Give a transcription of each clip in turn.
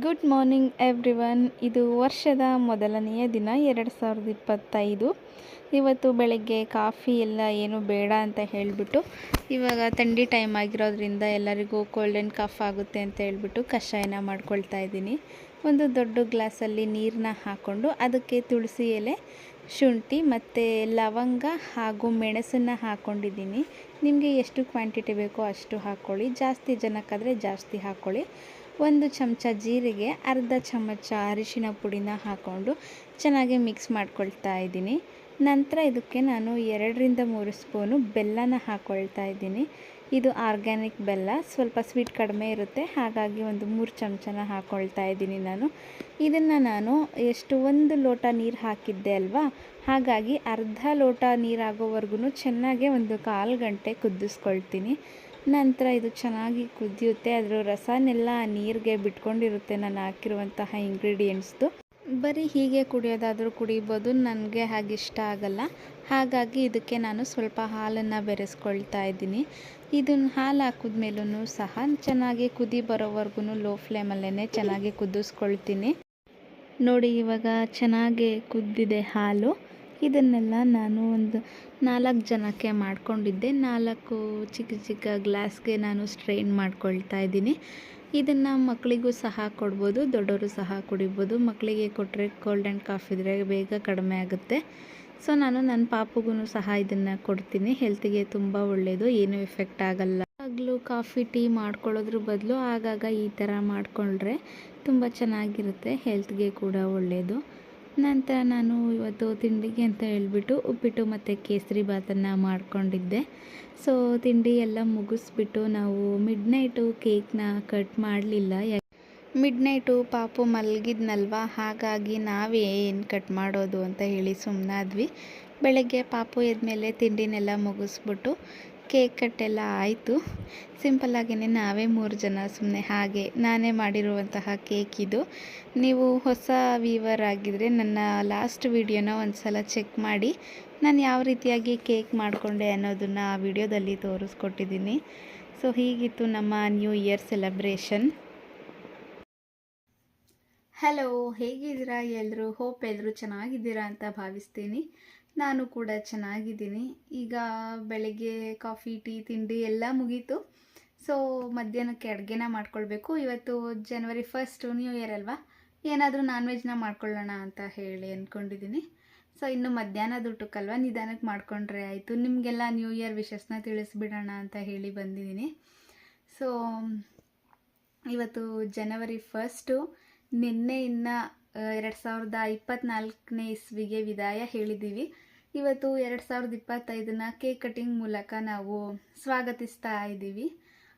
Good morning everyone ಇದು ವರ್ಷದ ಮೊದಲನೆಯ ದಿನ, ಎರಡು ಸಾವಿರದ ಇಪ್ಪತ್ತೈದು. ಇವತ್ತು ಬೆಳಗ್ಗೆ ಕಾಫಿ ಎಲ್ಲ ಏನು ಬೇಡ ಅಂತ ಹೇಳಿಬಿಟ್ಟು, ಇವಾಗ ಥಂಡಿ ಟೈಮ್ ಆಗಿರೋದ್ರಿಂದ ಎಲ್ಲರಿಗೂ ಕೋಲ್ಡ್ ಆ್ಯಂಡ್ ಕಫ್ ಆಗುತ್ತೆ ಅಂತ ಹೇಳ್ಬಿಟ್ಟು ಕಷಾಯನ ಮಾಡ್ಕೊಳ್ತಾ ಇದ್ದೀನಿ. ಒಂದು ದೊಡ್ಡ ಗ್ಲಾಸಲ್ಲಿ ನೀರನ್ನ ಹಾಕ್ಕೊಂಡು ಅದಕ್ಕೆ ತುಳಸಿ ಎಲೆ, ಶುಂಠಿ ಮತ್ತು ಲವಂಗ ಹಾಗೂ ಮೆಣಸನ್ನು ಹಾಕ್ಕೊಂಡಿದ್ದೀನಿ ನಿಮಗೆ ಎಷ್ಟು ಕ್ವಾಂಟಿಟಿ ಬೇಕೋ ಅಷ್ಟು ಹಾಕ್ಕೊಳ್ಳಿ ಜಾಸ್ತಿ ಜನಕ್ಕಾದರೆ ಜಾಸ್ತಿ ಹಾಕ್ಕೊಳ್ಳಿ ಒಂದು ಚಮಚ ಜೀರಿಗೆ, ಅರ್ಧ ಚಮಚ ಅರಿಶಿನ ಪುಡಿನ ಹಾಕ್ಕೊಂಡು ಚೆನ್ನಾಗಿ ಮಿಕ್ಸ್ ಮಾಡ್ಕೊಳ್ತಾ ಇದ್ದೀನಿ. ನಂತರ ಇದಕ್ಕೆ ನಾನು ಎರಡರಿಂದ ಮೂರು ಸ್ಪೂನು ಬೆಲ್ಲನ ಹಾಕ್ಕೊಳ್ತಾ ಇದ್ದೀನಿ. ಇದು ಆರ್ಗ್ಯಾನಿಕ್ ಬೆಲ್ಲ, ಸ್ವಲ್ಪ ಸ್ವೀಟ್ ಕಡಿಮೆ ಇರುತ್ತೆ, ಹಾಗಾಗಿ ಒಂದು ಮೂರು ಚಮಚನ ಹಾಕ್ಕೊಳ್ತಾ ಇದ್ದೀನಿ ನಾನು. ಇದನ್ನು ನಾನು ಎಷ್ಟು ಒಂದು ಲೋಟ ನೀರು ಹಾಕಿದ್ದೆ ಅಲ್ವಾ, ಹಾಗಾಗಿ ಅರ್ಧ ಲೋಟ ನೀರಾಗೋವರೆಗೂ ಚೆನ್ನಾಗೆ ಒಂದು ಕಾಲು ಗಂಟೆ ಕುದಿಸ್ಕೊಳ್ತೀನಿ. ನಂತರ ಇದು ಚೆನ್ನಾಗಿ ಕುದಿಯುತ್ತೆ. ಅದರ ರಸನೆಲ್ಲ ನೀರಿಗೆ ಬಿಟ್ಕೊಂಡಿರುತ್ತೆ ನಾನು ಹಾಕಿರುವಂತಹ ಇಂಗ್ರೀಡಿಯೆಂಟ್ಸ್ದು. ಬರೀ ಹೀಗೆ ಕುಡಿಯೋದಾದರೂ ಕುಡಿಬೋದು, ನನಗೆ ಹಾಗೆ ಇಷ್ಟ ಆಗಲ್ಲ. ಹಾಗಾಗಿ ಇದಕ್ಕೆ ನಾನು ಸ್ವಲ್ಪ ಹಾಲನ್ನು ಬೆರೆಸ್ಕೊಳ್ತಾ ಇದ್ದೀನಿ. ಇದನ್ನು ಹಾಲು ಹಾಕಿದ್ಮೇಲೂ ಸಹ ಚೆನ್ನಾಗಿ ಕುದಿ ಬರೋವರೆಗೂ ಲೋ ಫ್ಲೇಮಲ್ಲೇ ಚೆನ್ನಾಗಿ ಕುದಿಸ್ಕೊಳ್ತೀನಿ. ನೋಡಿ ಇವಾಗ ಚೆನ್ನಾಗಿ ಕುದ್ದಿದೆ ಹಾಲು. ಇದನ್ನೆಲ್ಲ ನಾನು ಒಂದು ನಾಲ್ಕು ಜನಕ್ಕೆ ಮಾಡಿಕೊಂಡಿದ್ದೆ. ನಾಲ್ಕು ಚಿಕ್ಕ ಚಿಕ್ಕ ಗ್ಲಾಸ್ಗೆ ನಾನು ಸ್ಟ್ರೈನ್ ಮಾಡ್ಕೊಳ್ತಾ ಇದ್ದೀನಿ. ಇದನ್ನು ಮಕ್ಕಳಿಗೂ ಸಹ ಕೊಡ್ಬೋದು ದೊಡ್ಡವರು ಸಹ ಕುಡಿಬೋದು. ಮಕ್ಕಳಿಗೆ ಕೊಟ್ಟರೆ ಕೋಲ್ಡ್ ಆ್ಯಂಡ್ ಕಾಫ್ ಇದ್ದರೆ ಬೇಗ ಕಡಿಮೆ ಆಗುತ್ತೆ. ಸೊ ನಾನು ನನ್ನ ಪಾಪುಗೂ ಸಹ ಇದನ್ನು ಕೊಡ್ತೀನಿ. ಹೆಲ್ತಿಗೆ ತುಂಬ ಒಳ್ಳೆಯದು ಏನೂ ಎಫೆಕ್ಟ್ ಆಗಲ್ಲ. ಆಗಲೂ ಕಾಫಿ ಟೀ ಮಾಡ್ಕೊಳ್ಳೋದ್ರ ಬದಲು ಆಗಾಗ ಈ ಥರ ಮಾಡಿಕೊಂಡ್ರೆ ತುಂಬ ಚೆನ್ನಾಗಿರುತ್ತೆ. ಹೆಲ್ತ್ಗೆ ಕೂಡ ಒಳ್ಳೆಯದು ನಂತರ ನಾನು ಇವತ್ತು ತಿಂಡಿಗೆ ಅಂತ ಹೇಳಿಬಿಟ್ಟು ಉಪ್ಪಿಟ್ಟು ಮತ್ತು ಕೇಸರಿ ಭಾತನ್ನು ಮಾಡಿಕೊಂಡಿದ್ದೆ. ಸೊ ತಿಂಡಿ ಎಲ್ಲ ಮುಗಿಸ್ಬಿಟ್ಟು ನಾವು ಮಿಡ್ ನೈಟು ಕೇಕ್ನ ಕಟ್ ಮಾಡಲಿಲ್ಲ. ಮಿಡ್ ನೈಟು ಪಾಪು ಮಲಗಿದ್ನಲ್ವ? ಹಾಗಾಗಿ ನಾವೇ ಏನು ಕಟ್ ಮಾಡೋದು ಅಂತ ಹೇಳಿ ಸುಮ್ಮನಾದ್ವಿ ಬೆಳಗ್ಗೆ ಪಾಪು ಎದ್ಮೇಲೆ ತಿಂಡಿನೆಲ್ಲ ಮುಗಿಸ್ಬಿಟ್ಟು ಕೇಕ್ ಕಟ್ಟೆಲ್ಲ ಆಯಿತು. ಸಿಂಪಲ್ಲಾಗಿಯೇ ನಾವೇ ಮೂರು ಜನ ಸುಮ್ಮನೆ ಹಾಗೆ ನಾನೇ ಮಾಡಿರುವಂತಹ ಕೇಕ್ ಇದು. ನೀವು ಹೊಸ ವೀವರ್ ಆಗಿದ್ದರೆ ನನ್ನ ಲಾಸ್ಟ್ ವಿಡಿಯೋನ ಒಂದು ಸಲ ಚೆಕ್ ಮಾಡಿ, ನಾನು ಯಾವ ರೀತಿಯಾಗಿ ಕೇಕ್ ಮಾಡಿಕೊಂಡೆ ಅನ್ನೋದನ್ನು ಆ ವಿಡಿಯೋದಲ್ಲಿ ತೋರಿಸ್ಕೊಟ್ಟಿದ್ದೀನಿ. ಸೊ ಹೀಗಿತ್ತು ನಮ್ಮ ನ್ಯೂ ಇಯರ್ ಸೆಲೆಬ್ರೇಷನ್ ಹಲೋ ಹೇಗಿದ್ದೀರಾ? ಎಲ್ಲರೂ ಹೋಪ್ ಎಲ್ಲರೂ ಚೆನ್ನಾಗಿದ್ದೀರಾ ಅಂತ ಭಾವಿಸ್ತೀನಿ. ನಾನು ಕೂಡ ಚೆನ್ನಾಗಿದ್ದೀನಿ. ಈಗ ಬೆಳಗ್ಗೆ ಕಾಫಿ ಟೀ ತಿಂಡಿ ಎಲ್ಲ ಮುಗೀತು. ಸೊ ಮಧ್ಯಾಹ್ನಕ್ಕೆ ಅಡುಗೆನ ಮಾಡ್ಕೊಳ್ಬೇಕು. ಇವತ್ತು ಜನವರಿ ಫಸ್ಟು ನ್ಯೂ ಇಯರ್ ಅಲ್ವಾ? ಏನಾದರೂ ನಾನ್ ವೆಜ್ನ ಮಾಡ್ಕೊಳ್ಳೋಣ ಅಂತ ಹೇಳಿ ಅಂದ್ಕೊಂಡಿದ್ದೀನಿ ಸೊ ಇನ್ನು ಮಧ್ಯಾಹ್ನದ ಊಟಕ್ಕಲ್ವ ನಿಧಾನಕ್ಕೆ ಮಾಡಿಕೊಂಡ್ರೆ ಆಯಿತು. ನಿಮಗೆಲ್ಲ ನ್ಯೂ ಇಯರ್ ವಿಶಸ್ನ ತಿಳಿಸ್ಬಿಡೋಣ ಅಂತ ಹೇಳಿ ಬಂದಿದ್ದೀನಿ. ಸೊ ಇವತ್ತು ಜನವರಿ ಫಸ್ಟು ನಿನ್ನೆಯಿಂದ ಎರಡು ಸಾವಿರದ ಇಪ್ಪತ್ತ್ನಾಲ್ಕನೇ ಇಸ್ವಿಗೆ ವಿದಾಯ ಹೇಳಿದ್ದೀವಿ. ಇವತ್ತು ಎರಡು ಸಾವಿರದ ಇಪ್ಪತ್ತೈದನ್ನ ಕೇಕ್ ಕಟಿಂಗ್ ಮೂಲಕ ನಾವು ಸ್ವಾಗತಿಸ್ತಾ ಇದ್ದೀವಿ.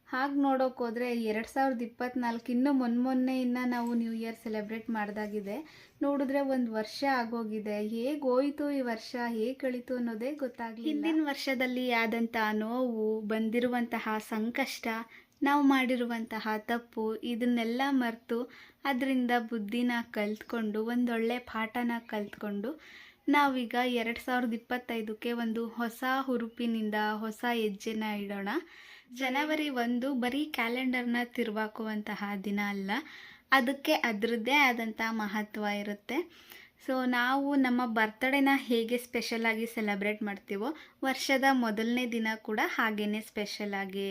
ಹಾಗೆ ನೋಡೋಕೆ ಹೋದರೆ ಎರಡು ಸಾವಿರದ ಇಪ್ಪತ್ತ್ನಾಲ್ಕು ಇನ್ನೂ ಮೊನ್ನೆ ಮೊನ್ನೆಯಿಂದ ನಾವು ನ್ಯೂ ಇಯರ್ ಸೆಲೆಬ್ರೇಟ್ ಮಾಡಿದಾಗಿದೆ. ನೋಡಿದ್ರೆ ಒಂದು ವರ್ಷ ಆಗೋಗಿದೆ. ಹೇಗೆ ಹೋಯಿತು ಈ ವರ್ಷ? ಹೇಗೆ ಕಳೀತು ಅನ್ನೋದೇ ಗೊತ್ತಾಗಲಿ ಹಿಂದಿನ ವರ್ಷದಲ್ಲಿ ಆದಂತಹ ನೋವು, ಬಂದಿರುವಂತಹ ಸಂಕಷ್ಟ ನಾವು ಮಾಡಿರುವಂತಹ ತಪ್ಪು ಇದನ್ನೆಲ್ಲ ಮರೆತು ಅದರಿಂದ ಬುದ್ಧಿನ ಕಲ್ತ್ಕೊಂಡು, ಒಂದೊಳ್ಳೆ ಪಾಠನ ಕಲ್ತ್ಕೊಂಡು ನಾವೀಗ ಎರಡು ಸಾವಿರದ ಇಪ್ಪತ್ತೈದಕ್ಕೆ ಒಂದು ಹೊಸ ಹುರುಪಿನಿಂದ ಹೊಸ ಹೆಜ್ಜೆನ ಇಡೋಣ. ಜನವರಿ ಒಂದು ಬರೀ ಕ್ಯಾಲೆಂಡರ್ನ ತಿರುವಾಕುವಂತಹ ದಿನ ಅಲ್ಲ, ಅದಕ್ಕೆ ಅದರದ್ದೇ ಆದಂಥ ಮಹತ್ವ ಇರುತ್ತೆ. ಸೊ, ನಾವು ನಮ್ಮ ಬರ್ತಡೇನ ಹೇಗೆ ಸ್ಪೆಷಲಾಗಿ ಸೆಲೆಬ್ರೇಟ್ ಮಾಡ್ತೀವೋ, ವರ್ಷದ ಮೊದಲನೇ ದಿನ ಕೂಡ ಹಾಗೇ ಸ್ಪೆಷಲಾಗಿ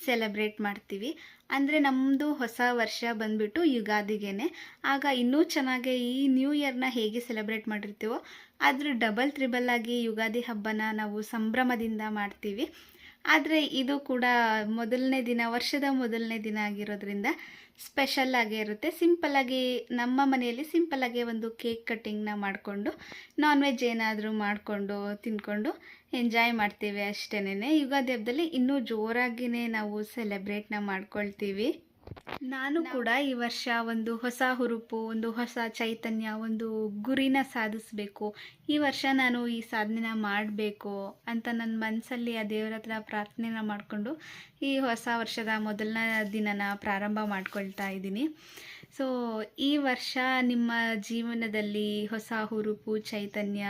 ಸೆಲೆಬ್ರೇಟ್ ಮಾಡ್ತೀವಿ. ಅಂದರೆ ನಮ್ಮದು ಹೊಸ ವರ್ಷ ಬಂದುಬಿಟ್ಟು ಯುಗಾದಿಗೇನೆ. ಆಗ ಇನ್ನೂ ಚೆನ್ನಾಗಿ ಈ ನ್ಯೂ ಇಯರ್ನ ಹೇಗೆ ಸೆಲೆಬ್ರೇಟ್ ಮಾಡಿರ್ತೀವೋ, ಅದ್ರ ಡಬಲ್ ತ್ರಿಬಲ್ ಆಗಿ ಯುಗಾದಿ ಹಬ್ಬನ ನಾವು ಸಂಭ್ರಮದಿಂದ ಮಾಡ್ತೀವಿ. ಆದರೆ ಇದು ಕೂಡ ಮೊದಲನೇ ದಿನ, ವರ್ಷದ ಮೊದಲನೇ ದಿನ ಆಗಿರೋದ್ರಿಂದ ಸ್ಪೆಷಲ್ ಆಗೇ ಇರುತ್ತೆ. ಸಿಂಪಲ್ಲಾಗಿ ನಮ್ಮ ಮನೆಯಲ್ಲಿ ಸಿಂಪಲ್ಲಾಗಿ ಒಂದು ಕೇಕ್ ಕಟ್ಟಿಂಗ್ನ ಮಾಡಿಕೊಂಡು ನಾನ್ ವೆಜ್ ಏನಾದರೂ ಮಾಡಿಕೊಂಡು ತಿಂದ್ಕೊಂಡು ಎಂಜಾಯ್ ಮಾಡ್ತೀವಿ ಅಷ್ಟೇನೆ ಯುಗಾದಿ ಹಬ್ಬದಲ್ಲಿ ಇನ್ನೂ ಜೋರಾಗಿಯೇ ನಾವು ಸೆಲೆಬ್ರೇಟ್ನ ಮಾಡ್ಕೊಳ್ತೀವಿ. ನಾನು ಕೂಡ ಈ ವರ್ಷ ಒಂದು ಹೊಸ ಹುರುಪು ಒಂದು ಹೊಸ ಚೈತನ್ಯ ಒಂದು ಗುರಿನ ಸಾಧಿಸಬೇಕು. ಈ ವರ್ಷ ನಾನು ಈ ಸಾಧನೆನ ಮಾಡಬೇಕು ಅಂತ ನನ್ನ ಮನಸ್ಸಲ್ಲಿ ಆ ದೇವರ ಹತ್ರ ಪ್ರಾರ್ಥನೆನ ಮಾಡಿಕೊಂಡು ಈ ಹೊಸ ವರ್ಷದ ಮೊದಲನೇ ದಿನನ ಪ್ರಾರಂಭ ಮಾಡ್ಕೊಳ್ತಾ ಇದ್ದೀನಿ. ಸೊ ಈ ವರ್ಷ ನಿಮ್ಮ ಜೀವನದಲ್ಲಿ ಹೊಸ ಹುರುಪು, ಚೈತನ್ಯ,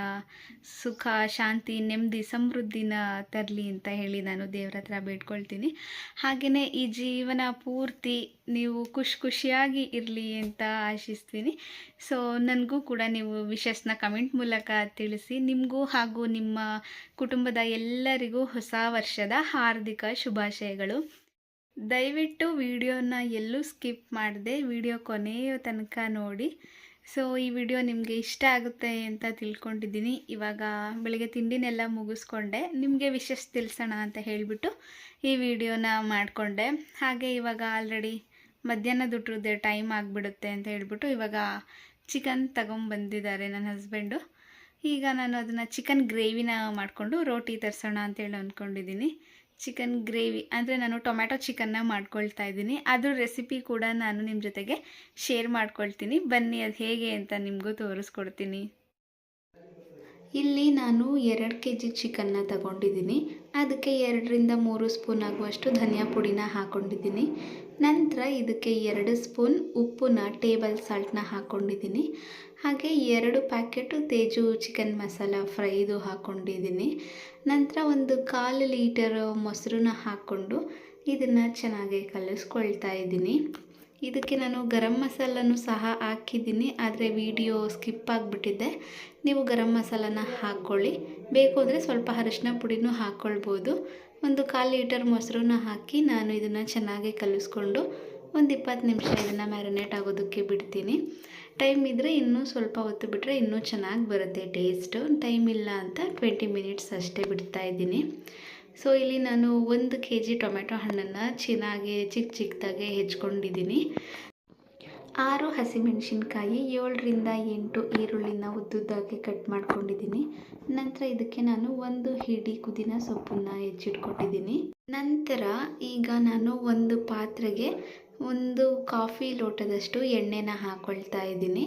ಸುಖ, ಶಾಂತಿ, ನೆಮ್ಮದಿ, ಸಮೃದ್ಧಿನ ತರಲಿ ಅಂತ ಹೇಳಿ ನಾನು ದೇವ್ರ ಹತ್ರ ಬೇಡ್ಕೊಳ್ತೀನಿ. ಹಾಗೆಯೇ ಈ ಜೀವನ ಪೂರ್ತಿ ನೀವು ಖುಷ್ ಖುಷಿಯಾಗಿ ಇರಲಿ ಅಂತ ಆಶಿಸ್ತೀನಿ. ಸೊ ನನಗೂ ಕೂಡ ನೀವು ವಿಶಸ್ನ ಕಮೆಂಟ್ ಮೂಲಕ ತಿಳಿಸಿ, ನಿಮಗೂ ಹಾಗೂ ನಿಮ್ಮ ಕುಟುಂಬದ ಎಲ್ಲರಿಗೂ ಹೊಸ ವರ್ಷದ ಹಾರ್ದಿಕ ಶುಭಾಶಯಗಳು. ದಯವಿಟ್ಟು ವಿಡಿಯೋನ ಎಲ್ಲೂ ಸ್ಕಿಪ್ ಮಾಡದೆ ವಿಡಿಯೋ ಕೊನೆಯ ತನಕ ನೋಡಿ. ಸೊ ಈ ವಿಡಿಯೋ ನಿಮಗೆ ಇಷ್ಟ ಆಗುತ್ತೆ ಅಂತ ತಿಳ್ಕೊಂಡಿದ್ದೀನಿ. ಇವಾಗ ಬೆಳಿಗ್ಗೆ ತಿಂಡಿನೆಲ್ಲ ಮುಗಿಸ್ಕೊಂಡೆ. ನಿಮಗೆ ವಿಶೇಷ ತಿಳಿಸೋಣ ಅಂತ ಹೇಳಿಬಿಟ್ಟು ಈ ವಿಡಿಯೋನ ಮಾಡಿಕೊಂಡೆ. ಹಾಗೆ ಇವಾಗ ಆಲ್ರೆಡಿ ಮಧ್ಯಾಹ್ನ ಊಟದ ಟೈಮ್ ಆಗಿಬಿಡುತ್ತೆ ಅಂತ ಹೇಳಿಬಿಟ್ಟು ಇವಾಗ ಚಿಕನ್ ತಗೊಂಬಂದಿದ್ದಾರೆ ನನ್ನ ಹಸ್ಬೆಂಡು ಈಗ ನಾನು ಅದನ್ನು ಚಿಕನ್ ಗ್ರೇವಿನ ಮಾಡಿಕೊಂಡು ರೋಟಿ ತರಿಸೋಣ ಅಂತೇಳಿ ಅಂದ್ಕೊಂಡಿದ್ದೀನಿ. ಚಿಕನ್ ಗ್ರೇವಿ ಅಂದರೆ ನಾನು ಟೊಮ್ಯಾಟೊ ಚಿಕನ್ನ ಮಾಡ್ಕೊಳ್ತಾ ಇದ್ದೀನಿ. ಅದ್ರ ರೆಸಿಪಿ ಕೂಡ ನಾನು ನಿಮ್ಮ ಜೊತೆಗೆ ಶೇರ್ ಮಾಡ್ಕೊಳ್ತೀನಿ. ಬನ್ನಿ, ಅದು ಹೇಗೆ ಅಂತ ನಿಮಗೂ ತೋರಿಸ್ಕೊಡ್ತೀನಿ. ಇಲ್ಲಿ ನಾನು ಎರಡು ಕೆ ಜಿ ಚಿಕನ್ನ ತಗೊಂಡಿದ್ದೀನಿ. ಅದಕ್ಕೆ ಎರಡರಿಂದ ಮೂರು ಸ್ಪೂನ್ ಆಗುವಷ್ಟು ಧನಿಯಾ ಪುಡಿನ ಹಾಕ್ಕೊಂಡಿದ್ದೀನಿ ನಂತರ ಇದಕ್ಕೆ ಎರಡು ಸ್ಪೂನ್ ಉಪ್ಪನ್ನ ಟೇಬಲ್ ಸಾಲ್ಟ್ನ ಹಾಕ್ಕೊಂಡಿದ್ದೀನಿ ಹಾಗೆ ಎರಡು ಪ್ಯಾಕೆಟು ತೇಜು ಚಿಕನ್ ಮಸಾಲ ಫ್ರೈದು ಹಾಕ್ಕೊಂಡಿದ್ದೀನಿ ನಂತರ ಒಂದು ಕಾಲು ಲೀಟರ್ ಮೊಸರನ್ನ ಹಾಕ್ಕೊಂಡು ಇದನ್ನು ಚೆನ್ನಾಗಿ ಕಲಿಸ್ಕೊಳ್ತಾ ಇದ್ದೀನಿ. ಇದಕ್ಕೆ ನಾನು ಗರಂ ಮಸಾಲನೂ ಸಹ ಹಾಕಿದ್ದೀನಿ, ಆದರೆ ವಿಡಿಯೋ ಸ್ಕಿಪ್ ಆಗಿಬಿಟ್ಟಿದ್ದೆ ನೀವು ಗರಂ ಮಸಾಲನ ಹಾಕ್ಕೊಳ್ಳಿ. ಬೇಕು ಅಂದರೆ ಸ್ವಲ್ಪ ಅರಿಶಿನ ಪುಡಿನೂ ಹಾಕ್ಕೊಳ್ಬೋದು. ಒಂದು ಕಾಲು ಲೀಟರ್ ಮೊಸರನ್ನ ಹಾಕಿ ನಾನು ಇದನ್ನು ಚೆನ್ನಾಗಿ ಕಲಿಸ್ಕೊಂಡು ಒಂದು ಇಪ್ಪತ್ತು ನಿಮಿಷ ಇದನ್ನು ಮ್ಯಾರಿನೇಟ್ ಆಗೋದಕ್ಕೆ ಬಿಡ್ತೀನಿ. ಟೈಮ್ ಇದ್ದರೆ ಇನ್ನೂ ಸ್ವಲ್ಪ ಹೊತ್ತು ಬಿಟ್ಟರೆ ಇನ್ನೂ ಚೆನ್ನಾಗಿ ಬರುತ್ತೆ ಟೇಸ್ಟು. ಟೈಮ್ ಇಲ್ಲ ಅಂತ ಟ್ವೆಂಟಿ ಮಿನಿಟ್ಸ್ ಅಷ್ಟೇ ಬಿಡ್ತಾ ಇದ್ದೀನಿ. ಸೊ ಇಲ್ಲಿ ನಾನು ಒಂದು ಕೆ ಜಿ ಟೊಮೆಟೊ ಹಣ್ಣನ್ನು ಚೆನ್ನಾಗಿ ಚಿಕ್ಕ ಚಿಕ್ಕದಾಗೆ ಹೆಚ್ಕೊಂಡಿದ್ದೀನಿ. ಆರು ಹಸಿಮೆಣಸಿನ್ಕಾಯಿ, ಏಳರಿಂದ ಎಂಟು ಈರುಳ್ಳಿನ ಉದ್ದುದ್ದಾಗಿ ಕಟ್ ಮಾಡ್ಕೊಂಡಿದ್ದೀನಿ. ನಂತರ ಇದಕ್ಕೆ ನಾನು ಒಂದು ಹಿಡಿ ಕುದಿನ ಸೊಪ್ಪನ್ನು ಹೆಚ್ಚಿಟ್ಕೊಟ್ಟಿದ್ದೀನಿ. ನಂತರ ಈಗ ನಾನು ಒಂದು ಪಾತ್ರೆಗೆ ಒಂದು ಕಾಫಿ ಲೋಟದಷ್ಟು ಎಣ್ಣೆನ ಹಾಕ್ಕೊಳ್ತಾ ಇದ್ದೀನಿ.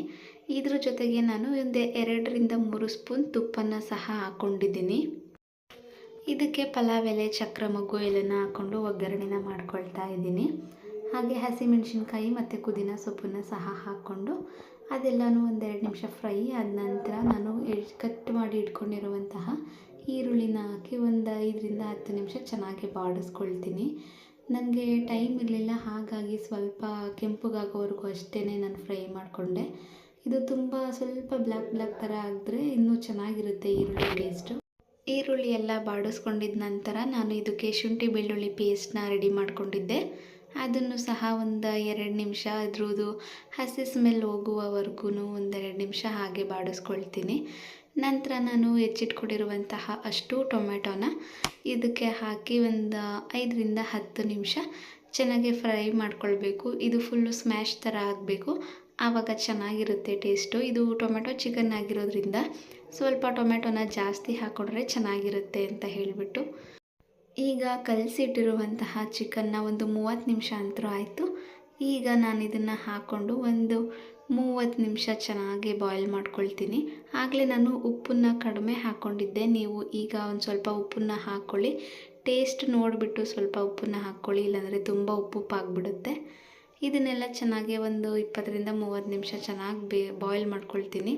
ಇದ್ರ ಜೊತೆಗೆ ನಾನು ಒಂದು ಎರಡರಿಂದ ಮೂರು ಸ್ಪೂನ್ ತುಪ್ಪನ ಸಹ ಹಾಕ್ಕೊಂಡಿದ್ದೀನಿ ಇದಕ್ಕೆ ಪಲಾವ್ ಎಲೆ ಚಕ್ರ, ಮೊಗ್ಗು ಎಲೆನ ಹಾಕ್ಕೊಂಡು ಒಗ್ಗರಣೆನ ಮಾಡ್ಕೊಳ್ತಾ ಇದ್ದೀನಿ. ಹಾಗೆ ಹಸಿಮೆಣಸಿನ್ಕಾಯಿ ಮತ್ತು ಪುದೀನ ಸೊಪ್ಪನ್ನು ಸಹ ಹಾಕ್ಕೊಂಡು ಅದೆಲ್ಲನೂ ಒಂದೆರಡು ನಿಮಿಷ ಫ್ರೈ ಆದ ನಂತರ ನಾನು ಕಟ್ ಮಾಡಿ ಇಟ್ಕೊಂಡಿರುವಂತಹ ಈರುಳ್ಳಿನ ಹಾಕಿ ಒಂದು ಐದರಿಂದ ಹತ್ತು ನಿಮಿಷ ಚೆನ್ನಾಗಿ ಬಾಡಿಸ್ಕೊಳ್ತೀನಿ. ನನಗೆ ಟೈಮ್ ಇರಲಿಲ್ಲ, ಹಾಗಾಗಿ ಸ್ವಲ್ಪ ಕೆಂಪುಗಾಗೋವರೆಗೂ ಅಷ್ಟೇ ನಾನು ಫ್ರೈ ಮಾಡಿಕೊಂಡೆ. ಇದು ತುಂಬ ಸ್ವಲ್ಪ ಬ್ಲ್ಯಾಕ್ ಬ್ಲ್ಯಾಕ್ ಥರ ಆಗಿದ್ರೆ ಇನ್ನೂ ಚೆನ್ನಾಗಿರುತ್ತೆ ಈರುಳ್ಳಿ ಟೇಸ್ಟು. ಈರುಳ್ಳಿ ಎಲ್ಲ ಬಾಡಿಸ್ಕೊಂಡಿದ್ದ ನಂತರ ನಾನು ಇದಕ್ಕೆ ಶುಂಠಿ ಬೆಳ್ಳುಳ್ಳಿ ಪೇಸ್ಟ್ನ ರೆಡಿ ಮಾಡಿಕೊಂಡಿದ್ದೆ. ಅದನ್ನು ಸಹ ಒಂದು ಎರಡು ನಿಮಿಷ, ಅದ್ರದ್ದು ಹಸಿ ಸ್ಮೆಲ್ ಹೋಗುವವರೆಗೂ ಒಂದೆರಡು ನಿಮಿಷ ಹಾಗೆ ಬಾಡಿಸ್ಕೊಳ್ತೀನಿ. ನಂತರ ನಾನು ಹೆಚ್ಚಿಟ್ಕೊಂಡಿರುವಂತಹ ಅಷ್ಟು ಟೊಮೆಟೊನ ಇದಕ್ಕೆ ಹಾಕಿ ಒಂದು ಐದರಿಂದ ಹತ್ತು ನಿಮಿಷ ಚೆನ್ನಾಗಿ ಫ್ರೈ ಮಾಡ್ಕೊಳ್ಬೇಕು. ಇದು ಫುಲ್ಲು ಸ್ಮ್ಯಾಶ್ ಥರ ಆಗಬೇಕು. ಆವಾಗ ಚೆನ್ನಾಗಿರುತ್ತೆ ಟೇಸ್ಟು. ಇದು ಟೊಮೆಟೊ ಚಿಕನ್ ಆಗಿರೋದ್ರಿಂದ ಸ್ವಲ್ಪ ಟೊಮೆಟೊನ ಜಾಸ್ತಿ ಹಾಕ್ಕೊಂಡ್ರೆ ಚೆನ್ನಾಗಿರುತ್ತೆ ಅಂತ ಹೇಳಿಬಿಟ್ಟು. ಈಗ ಕಲಸಿಟ್ಟಿರುವಂತಹ ಚಿಕನ್ನ ಒಂದು ಮೂವತ್ತು ನಿಮಿಷ ಅಂತರೂ ಆಯಿತು. ಈಗ ನಾನು ಇದನ್ನು ಹಾಕ್ಕೊಂಡು ಒಂದು ಮೂವತ್ತು ನಿಮಿಷ ಚೆನ್ನಾಗಿ ಬಾಯ್ಲ್ ಮಾಡ್ಕೊಳ್ತೀನಿ. ಆಗಲೇ ನಾನು ಉಪ್ಪನ್ನು ಕಡಿಮೆ ಹಾಕ್ಕೊಂಡಿದ್ದೆ ನೀವು ಈಗ ಒಂದು ಸ್ವಲ್ಪ ಉಪ್ಪನ್ನು ಹಾಕ್ಕೊಳ್ಳಿ ಟೇಸ್ಟ್ ನೋಡಿಬಿಟ್ಟು ಸ್ವಲ್ಪ ಉಪ್ಪನ್ನು ಹಾಕ್ಕೊಳ್ಳಿ ಇಲ್ಲಾಂದರೆ ತುಂಬ ಉಪ್ಪು ಉಪ್ಪಾಗ್ಬಿಡುತ್ತೆ ಇದನ್ನೆಲ್ಲ ಚೆನ್ನಾಗಿ ಒಂದು ಇಪ್ಪತ್ತರಿಂದ ಮೂವತ್ತು ನಿಮಿಷ ಚೆನ್ನಾಗಿ ಬೇ ಬಾಯ್ಲ್ ಮಾಡ್ಕೊಳ್ತೀನಿ.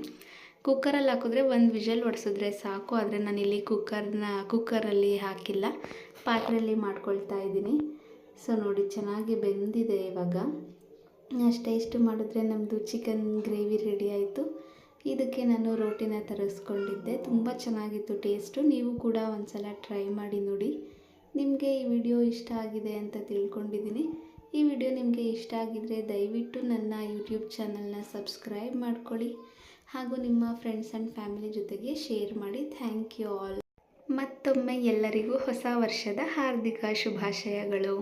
ಕುಕ್ಕರಲ್ಲಿ ಹಾಕಿದ್ರೆ ಒಂದು ವಿಷಲ್ ಹೊಡ್ಸಿದ್ರೆ ಸಾಕು, ಆದರೆ ನಾನಿಲ್ಲಿ ಕುಕ್ಕರ್ನ, ಕುಕ್ಕರಲ್ಲಿ ಹಾಕಿಲ್ಲ. ಪಾತ್ರೆಯಲ್ಲಿ ಮಾಡ್ಕೊಳ್ತಾ ಇದ್ದೀನಿ. ಸೊ ನೋಡಿ, ಚೆನ್ನಾಗಿ ಬೆಂದಿದೆ ಇವಾಗ. ಅಷ್ಟೇ, ಇಷ್ಟು ಮಾಡಿದ್ರೆ ನಮ್ಮದು ಚಿಕನ್ ಗ್ರೇವಿ ರೆಡಿ ಆಯಿತು. ಇದಕ್ಕೆ ನಾನು ರೋಟಿನ ತರಿಸ್ಕೊಂಡಿದ್ದೆ. ತುಂಬ ಚೆನ್ನಾಗಿತ್ತು ಟೇಸ್ಟು. ನೀವು ಕೂಡ ಒಂದು ಸಲ ಟ್ರೈ ಮಾಡಿ ನೋಡಿ. ನಿಮಗೆ ಈ ವಿಡಿಯೋ ಇಷ್ಟ ಆಗಿದೆ ಅಂತ ತಿಳ್ಕೊಂಡಿದ್ದೀನಿ. ಈ ವಿಡಿಯೋ ನಿಮಗೆ ಇಷ್ಟ ಆಗಿದ್ದರೆ ದಯವಿಟ್ಟು ನನ್ನ ಯೂಟ್ಯೂಬ್ ಚಾನಲ್ನ ಸಬ್ಸ್ಕ್ರೈಬ್ ಮಾಡ್ಕೊಳ್ಳಿ ಹಾಗೂ ನಿಮ್ಮ ಫ್ರೆಂಡ್ಸ್ ಆ್ಯಂಡ್ ಫ್ಯಾಮಿಲಿ ಜೊತೆಗೆ ಶೇರ್ ಮಾಡಿ. Thank you all. ಮತ್ತೊಮ್ಮೆ ಎಲ್ಲರಿಗೂ ಹೊಸ ವರ್ಷದ ಹಾರ್ದಿಕ ಶುಭಾಶಯಗಳು.